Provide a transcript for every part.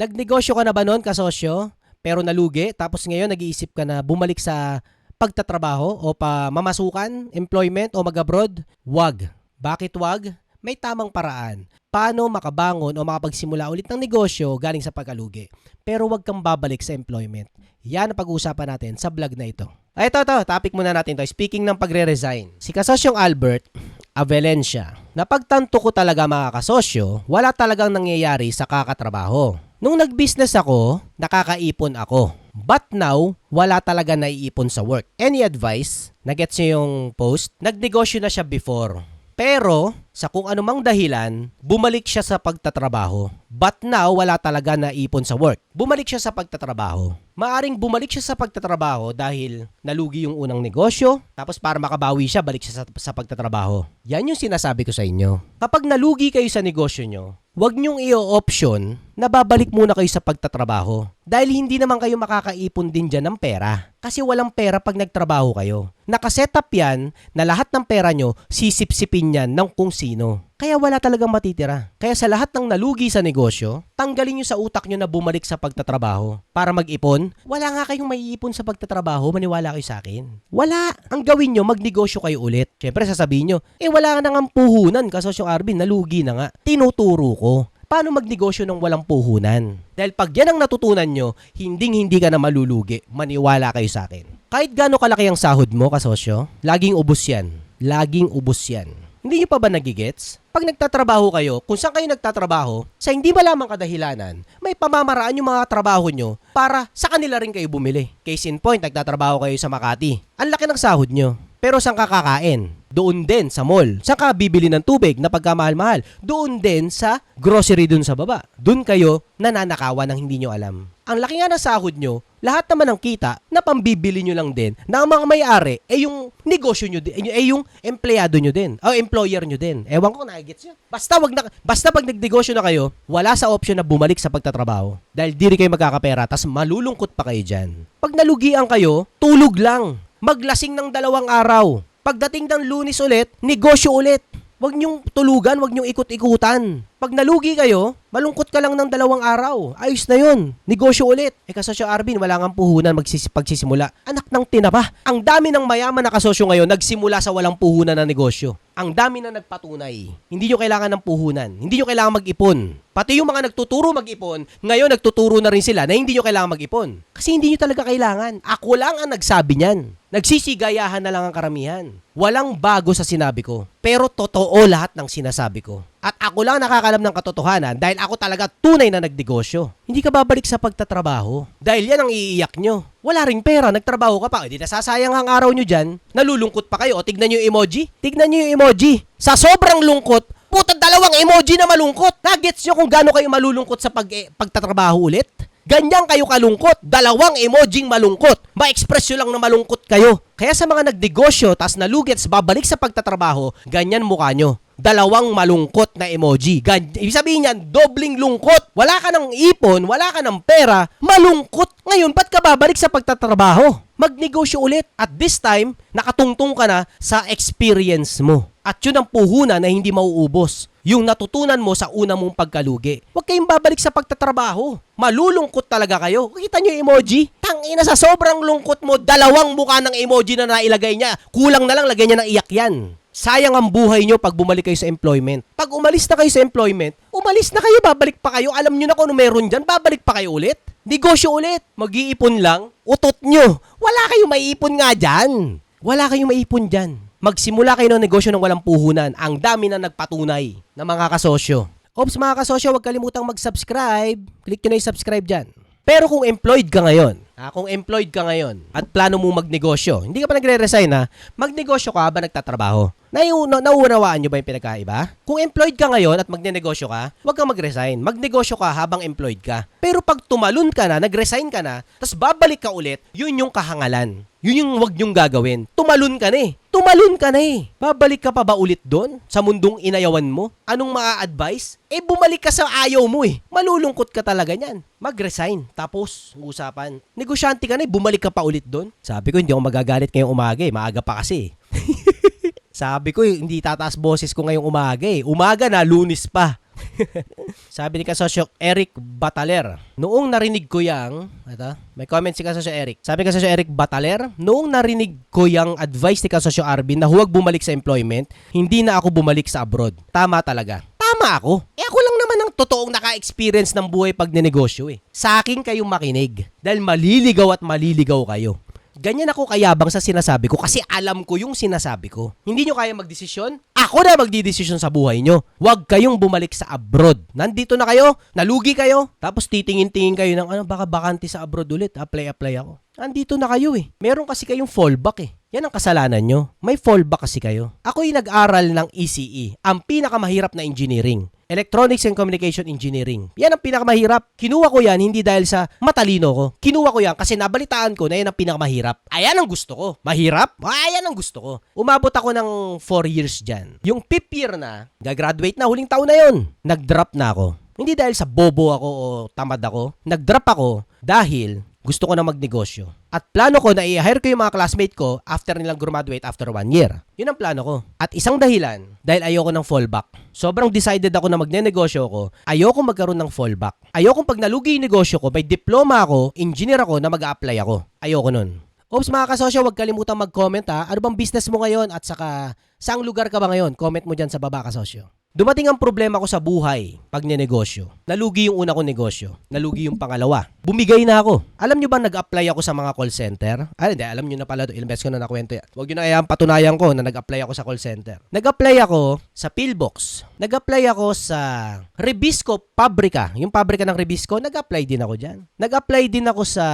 Nagnegosyo ka na ba noon, kasosyo? Pero nalugi, tapos ngayon nag-iisip ka na bumalik sa pagtatrabaho o pa mamasukan, employment o mag-abroad? Wag. Bakit wag? May tamang paraan. Paano makabangon o makapagsimula ulit ng negosyo galing sa pagkalugi? Pero wag kang babalik sa employment. Yan ang pag-uusapan natin sa vlog na ito. Ay, ito, ito. Topic muna natin to. Speaking ng pagre-resign. Si kasosyong Albert, Avelencia. Napagtanto ko talaga mga kasosyo, wala talagang nangyayari sa kakatrabaho. Nung nag-business ako, nakakaipon ako. But now, wala talaga naiipon sa work. Any advice? Nagets niyo yung post? Nagnegosyo na siya before. Pero, sa kung anumang dahilan, bumalik siya sa pagtatrabaho. But now, wala talaga naipon sa work. Bumalik siya sa pagtatrabaho. Maaring bumalik siya sa pagtatrabaho dahil nalugi yung unang negosyo, tapos para makabawi siya, balik siya sa, sa pagtatrabaho. Yan yung sinasabi ko sa inyo. Kapag nalugi kayo sa negosyo nyo, huwag nyong i-option na babalik muna kayo sa pagtatrabaho. Dahil hindi naman kayo makakaipon din dyan ng pera. Kasi walang pera pag nagtrabaho kayo. Nakasetup yan na lahat ng pera nyo, sisip-sipin yan ng kung sino. Kaya wala talagang matitira. Kaya sa lahat ng nalugi sa negosyo, tanggalin nyo sa utak nyo na bumalik sa pagtatrabaho. Para mag-ipon, wala nga kayong maiipon sa pagtatrabaho, maniwala kayo sa akin. Wala. Ang gawin nyo, magnegosyo kayo ulit. Siyempre sasabihin nyo, eh wala na nga puhunan, kasosyong Arvin, nalugi na nga. Tinuturo ko paano magnegosyo ng walang puhunan. Dahil pag yan ang natutunan nyo, hinding hindi ka na malulugi. Maniwala kayo sa akin. Kahit gaano kalaki ang sahod mo, kasosyo, laging ubos yan. Laging ubos yan. Hindi nyo pa ba nagigets? Pag nagtatrabaho kayo, kung saan kayo nagtatrabaho, sa hindi malamang kadahilanan, may pamamaraan yung mga trabaho nyo para sa kanila rin kayo bumili. Case in point, nagtatrabaho kayo sa Makati. Ang laki ng sahod nyo. Pero saan ka kakain? Doon din sa mall. Saan ka bibili ng tubig na pagkamahal-mahal? Doon din sa grocery dun sa baba. Doon kayo nananakawan ng hindi nyo alam. Ang laki nga ng sahod nyo, lahat naman ng kita na pambibili nyo lang din na ang mga may-ari ay yung negosyo nyo din, ay yung empleyado nyo din, o employer nyo din. Ewan ko, nagigets nyo. Basta, wag na, basta pag nagnegosyo na kayo, wala sa option na bumalik sa pagtatrabaho. Dahil di rin kayo magkakapera, tas malulungkot pa kayo dyan. Pag nalugian kayo, tulog lang. Maglasing ng dalawang araw. Pagdating ng lunis ulit, negosyo ulit. Huwag niyong tulugan, huwag niyong ikot-ikutan. Pag nalugi kayo, malungkot ka lang ng dalawang araw. Ayos na yun. Negosyo ulit. Eh kasosyo Arvin, wala nga puhunan magsis- pagsisimula. Anak ng tinapa. Ang dami ng mayaman na kasosyo ngayon nagsimula sa walang puhunan na negosyo. Ang dami na nagpatunay. Hindi nyo kailangan ng puhunan. Hindi nyo kailangan mag-ipon. Pati yung mga nagtuturo mag-ipon, ngayon nagtuturo na rin sila na hindi nyo kailangan mag-ipon. Kasi hindi nyo talaga kailangan. Ako lang ang nagsabi niyan. Nagsisigayahan na lang ang karamihan. Walang bago sa sinabi ko. Pero totoo lahat ng sinasabi ko. At ako lang nakakalam ng katotohanan dahil ako talaga tunay na nagnegosyo. Hindi ka babalik sa pagtatrabaho. Dahil yan ang iiyak nyo. Wala ring pera, nagtrabaho ka pa. Hindi nasasayang ang araw nyo dyan. Nalulungkot pa kayo. O tignan nyo yung emoji. Tignan nyo yung emoji. Sa sobrang lungkot, puta dalawang emoji na malungkot. Nagets nyo kung gaano kayo malulungkot sa pag eh, pagtatrabaho ulit? Ganyan kayo kalungkot. Dalawang emojing malungkot. Ma-express nyo lang na malungkot kayo. Kaya sa mga nagnegosyo tas nalugets babalik sa pagtatrabaho, ganyan mukha nyo. Dalawang malungkot na emoji. Gan- Ibig sabihin yan, dobling lungkot. Wala ka ng ipon, wala ka ng pera, malungkot. Ngayon, ba't ka babalik sa pagtatrabaho? Magnegosyo ulit. At this time, nakatungtong ka na sa experience mo. At yun ang puhunan na hindi mauubos. Yung natutunan mo sa una mong pagkalugi. Huwag kayong babalik sa pagtatrabaho. Malulungkot talaga kayo. Kita nyo yung emoji? Tangina sa sobrang lungkot mo, dalawang mukha ng emoji na nailagay niya. Kulang na lang lagyan niya ng iyak yan. Sayang ang buhay nyo pag bumalik kayo sa employment. Pag umalis na kayo sa employment, umalis na kayo, babalik pa kayo. Alam nyo na kung ano meron dyan, babalik pa kayo ulit. Negosyo ulit. Mag-iipon lang, utot nyo. Wala kayong maiipon nga dyan. Wala kayong maiipon dyan. Magsimula kayo ng negosyo ng walang puhunan. Ang dami na nagpatunay na mga kasosyo. Ops mga kasosyo, huwag kalimutang mag-subscribe. Click nyo na yung subscribe dyan. Pero kung employed ka ngayon, ah, kung employed ka ngayon at plano mo magnegosyo, hindi ka pa nagre-resign ha, magnegosyo ka ba nagtatrabaho? Nau na nauunawaan nyo ba yung pinagkaiba? Kung employed ka ngayon at magnenegosyo ka, huwag kang mag-resign. Magnegosyo ka habang employed ka. Pero pag tumalon ka na, nag-resign ka na, tapos babalik ka ulit, yun yung kahangalan. Yun yung wag nyong gagawin. Tumalon ka na eh. Tumalon ka na eh. Babalik ka pa ba ulit doon? Sa mundong inayawan mo? Anong maa-advise? Eh bumalik ka sa ayaw mo eh. Malulungkot ka talaga niyan. Mag-resign. Tapos, usapan. Negosyante ka na eh. Bumalik ka pa ulit doon. Sabi ko, hindi ako magagalit ngayong umaga eh. Maaga pa kasi eh. Sabi ko, hindi tataas boses ko ngayong umaga eh. Umaga na, lunis pa. Sabi ni kasosyo Eric Bataler, noong narinig ko yang, ito, may comment si kasosyo Eric. Sabi kasosyo Eric Bataler, noong narinig ko yang advice ni kasosyo Arvin na huwag bumalik sa employment, hindi na ako bumalik sa abroad. Tama talaga. Tama ako. Eh ako lang naman ang totoong naka-experience ng buhay pag ninegosyo eh. Sa akin kayong makinig. Dahil maliligaw at maliligaw kayo. Ganyan ako kayabang sa sinasabi ko kasi alam ko yung sinasabi ko. Hindi nyo kaya magdesisyon? Ako na magdidesisyon sa buhay nyo. Huwag kayong bumalik sa abroad. Nandito na kayo, nalugi kayo, tapos titingin-tingin kayo ng ano, baka bakante sa abroad ulit, apply-apply ako. Andito na kayo eh. Meron kasi kayong fallback eh. Yan ang kasalanan nyo. May fallback kasi kayo. Ako yung nag-aral ng ECE, ang pinakamahirap na engineering. Electronics and Communication Engineering. Yan ang pinakamahirap. Kinuha ko yan hindi dahil sa matalino ko. Kinuha ko yan kasi nabalitaan ko na yan ang pinakamahirap. Ayan ang gusto ko. Mahirap? Ayan ang gusto ko. Umabot ako ng 4 years dyan. Yung fifth year na, gagraduate na, huling taon na yon. Nag-drop na ako. Hindi dahil sa bobo ako o tamad ako. Nag-drop ako dahil gusto ko na magnegosyo. At plano ko na i-hire ko yung mga classmate ko after nilang graduate after one year. Yun ang plano ko. At isang dahilan, dahil ayoko ng fallback. Sobrang decided ako na magnenegosyo ko, ayoko magkaroon ng fallback. Ayoko pag nalugi yung negosyo ko, may diploma ako, engineer ako na mag-a-apply ako. Ayoko nun. Oops mga kasosyo, huwag kalimutang mag-comment ha. Ano bang business mo ngayon at saka saang lugar ka ba ngayon? Comment mo dyan sa baba kasosyo. Dumating ang problema ko sa buhay pag ninegosyo. Nalugi yung una kong negosyo. Nalugi yung pangalawa. Bumigay na ako. Alam nyo ba nag-apply ako sa mga call center? Ay, hindi. Alam nyo na pala. to. Ilang beses ko na nakwento yan. Huwag nyo na kaya patunayan ko na nag-apply ako sa call center. Nag-apply ako sa Pillbox. Nag-apply ako sa Rebisco Pabrika. Yung pabrika ng Rebisco, nag-apply din ako dyan. Nag-apply din ako sa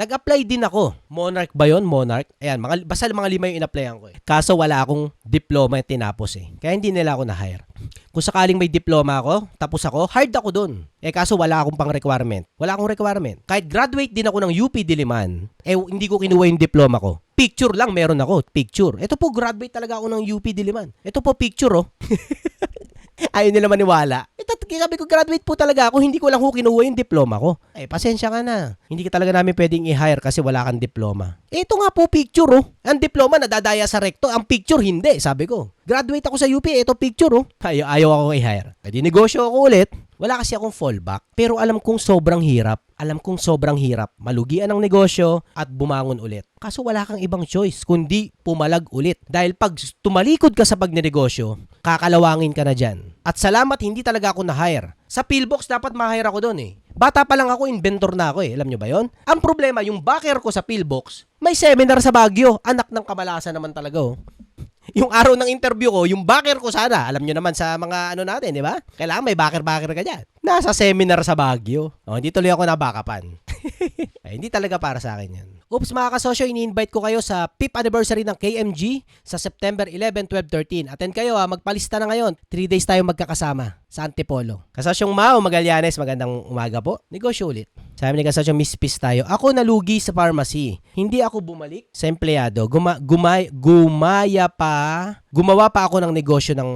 Nag-apply din ako. Monarch ba yon? Monarch? Ayan, mga, basta mga lima yung in-applyan ko eh. Kaso wala akong diploma yung tinapos eh. Kaya hindi nila ako na-hire. Kung sakaling may diploma ako, tapos ako, hard ako dun. Eh kaso wala akong pang requirement. Wala akong requirement. Kahit graduate din ako ng UP Diliman, eh hindi ko kinuha yung diploma ko. Picture lang meron ako, picture. Ito po, graduate talaga ako ng UP Diliman. Ito po, picture oh. Ayaw nila maniwala. Eh, tat- sabi ko, graduate po talaga ako, hindi ko lang ho kinuha yung diploma ko. Eh, pasensya ka na. Hindi ka talaga namin pwedeng i-hire kasi wala kang diploma. Eh, ito nga po, picture oh. Ang diploma nadadaya sa recto, ang picture hindi, sabi ko. Graduate ako sa UP, ito picture oh. Ayaw, ayaw ako i-hire. Pwede negosyo ako ulit. Wala kasi akong fallback. Pero alam kong sobrang hirap. Alam kong sobrang hirap. Malugian ang negosyo at bumangon ulit. Kaso wala kang ibang choice kundi pumalag ulit. Dahil pag tumalikod ka sa pagnenegosyo, kakalawangin ka na dyan. At salamat hindi talaga ako na-hire. Sa pillbox dapat ma-hire ako doon eh. Bata pa lang ako, inventor na ako eh. Alam nyo ba yon? Ang problema, yung backer ko sa pillbox, may seminar sa Baguio. Anak ng kamalasan naman talaga oh yung araw ng interview ko, yung backer ko sana, alam nyo naman sa mga ano natin, di ba? Kailangan may backer-backer ka dyan. Nasa seminar sa Baguio. Oh, hindi tuloy ako nabakapan. Ay, hindi talaga para sa akin yan. Oops mga kasosyo, ini-invite ko kayo sa 5th anniversary ng KMG sa September 11, 12, 13. Attend kayo ha, magpalista na ngayon. 3 days tayo magkakasama sa Antipolo. Kasosyong Mao Magallanes, magandang umaga po. Negosyo ulit. Sabi ni Kasosyong Miss Peace tayo, ako nalugi sa pharmacy. Hindi ako bumalik sa empleyado. Guma, gumay, gumaya pa, gumawa pa ako ng negosyo ng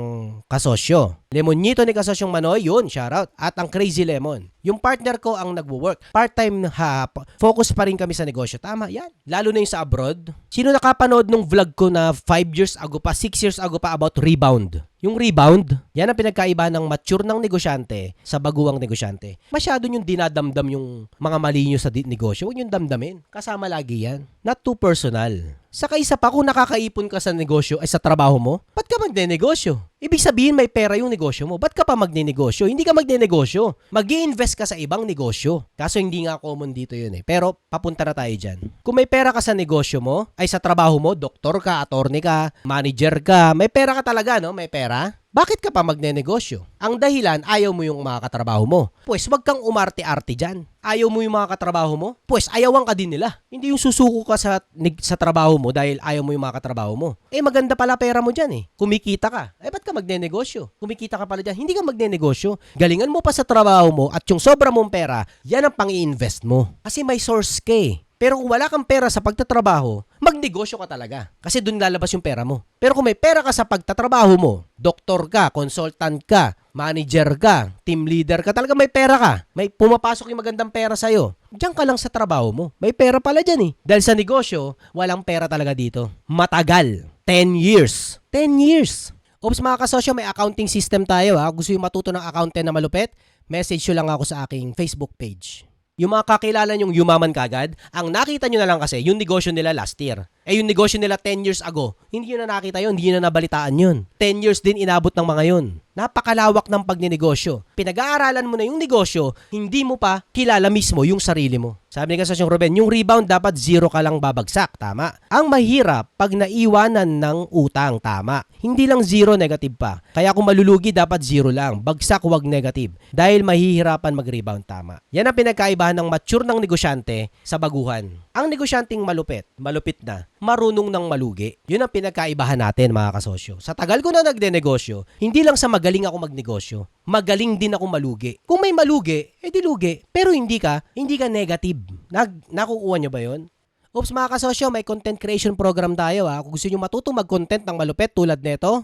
kasosyo. Lemonito ni kasosyong Manoy, yun, shoutout. At ang Crazy Lemon. Yung partner ko ang nagwo-work. Part-time ha, focus pa rin kami sa negosyo. Tama, yan. Lalo na yung sa abroad. Sino nakapanood nung vlog ko na 5 years ago pa, 6 years ago pa about rebound? Yung rebound, yan ang pinagkaiba ng mature ng negosyante sa baguang negosyante. Masyado yung dinadamdam yung mga mali nyo sa negosyo. Huwag yung damdamin. Kasama lagi yan. Not too personal. Saka isa pa, kung nakakaipon ka sa negosyo ay sa trabaho mo, ba't ka magne-negosyo? Ibig sabihin may pera yung negosyo mo. Ba't ka pa magne-negosyo? Hindi ka magne-negosyo. mag invest ka sa ibang negosyo. Kaso hindi nga common dito yun eh. Pero papunta na tayo dyan. Kung may pera ka sa negosyo mo, ay sa trabaho mo, doktor ka, attorney ka, manager ka, may pera ka talaga, no? May pera. Bakit ka pa magne-negosyo? Ang dahilan, ayaw mo yung mga katrabaho mo. Pues wag kang umarte-arte dyan. Ayaw mo yung mga katrabaho mo? Pues ayawan ka din nila. Hindi yung susuko ka sa, sa trabaho mo dahil ayaw mo yung mga katrabaho mo. Eh maganda pala pera mo dyan eh. Kumikita ka. Eh ba't ka magne-negosyo? Kumikita ka pala dyan. Hindi ka magne-negosyo. Galingan mo pa sa trabaho mo at yung sobra mong pera, yan ang pang-i-invest mo. Kasi may source ka eh. Pero kung wala kang pera sa pagtatrabaho, magnegosyo ka talaga. Kasi doon lalabas yung pera mo. Pero kung may pera ka sa pagtatrabaho mo, doktor ka, consultant ka, manager ka, team leader ka, talaga may pera ka. May pumapasok yung magandang pera sa'yo. Diyan ka lang sa trabaho mo. May pera pala dyan eh. Dahil sa negosyo, walang pera talaga dito. Matagal. 10 years. 10 years. Oops mga kasosyo, may accounting system tayo ha. Gusto yung matuto ng accountant na malupit? Message nyo lang ako sa aking Facebook page. Yung mga kakilala nyong yumaman kagad, ang nakita nyo na lang kasi yung negosyo nila last year. Eh yung negosyo nila 10 years ago, hindi nyo na nakita yun, hindi nyo na nabalitaan yun. 10 years din inabot ng mga yun. Napakalawak ng pagninegosyo. Pinag-aaralan mo na yung negosyo, hindi mo pa kilala mismo yung sarili mo. Sabi ni Kasasyong Ruben, yung rebound dapat zero ka lang babagsak. Tama. Ang mahirap pag naiwanan ng utang. Tama. Hindi lang zero negative pa. Kaya kung malulugi, dapat zero lang. Bagsak, wag negative. Dahil mahihirapan mag-rebound. Tama. Yan ang pinagkaibahan ng mature ng negosyante sa baguhan. Ang negosyanteng malupit, malupit na, marunong ng malugi. Yun ang pinagkaibahan natin mga kasosyo. Sa tagal ko na nagde-negosyo, hindi lang sa magaling ako magnegosyo, magaling din ako malugi. Kung may malugi, edi lugi. Pero hindi ka, hindi ka negative. Nag, nakukuha nyo ba yon? Oops mga kasosyo, may content creation program tayo ha. Kung gusto nyo matutong mag-content ng malupit tulad nito,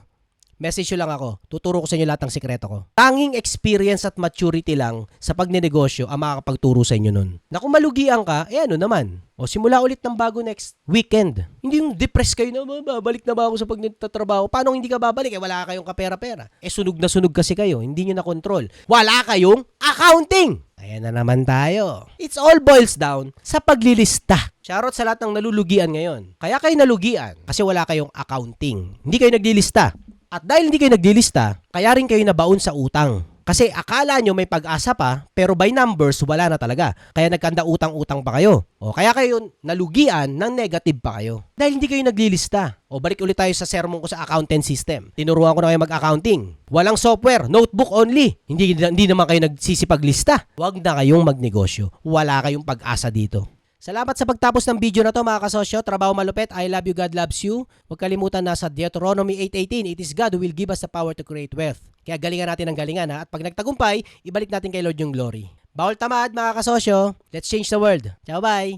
message nyo lang ako. Tuturo ko sa inyo lahat ng sikreto ko. Tanging experience at maturity lang sa pagnenegosyo ang makakapagturo sa inyo nun. Na kung malugian ka, eh ano naman? O simula ulit ng bago next weekend. Hindi yung depressed kayo na, "Ba, babalik na ba ako sa pagtatrabaho? Paano hindi ka babalik? Eh wala kayong kapera-pera. Eh sunog na sunog kasi kayo. Hindi nyo na control. Wala kayong accounting! Ayan na naman tayo. It's all boils down sa paglilista. Charot sa lahat ng nalulugian ngayon. Kaya kayo nalugian kasi wala kayong accounting. Hindi kayo naglilista. At dahil hindi kayo naglilista, kaya rin kayo nabaon sa utang. Kasi akala nyo may pag-asa pa, pero by numbers, wala na talaga. Kaya nagkanda utang-utang pa kayo. O kaya kayo nalugian ng negative pa kayo. Dahil hindi kayo naglilista. O balik ulit tayo sa sermon ko sa accountant system. Tinuruan ko na kayo mag-accounting. Walang software, notebook only. Hindi, hindi naman kayo nagsisipaglista. Huwag na kayong magnegosyo. Wala kayong pag-asa dito. Salamat sa pagtapos ng video na to mga kasosyo. Trabaho malupit. I love you, God loves you. Huwag kalimutan na sa Deuteronomy 8.18, It is God who will give us the power to create wealth. Kaya galingan natin ang galingan ha. At pag nagtagumpay, ibalik natin kay Lord yung glory. Bawal tamad mga kasosyo. Let's change the world. Ciao bye!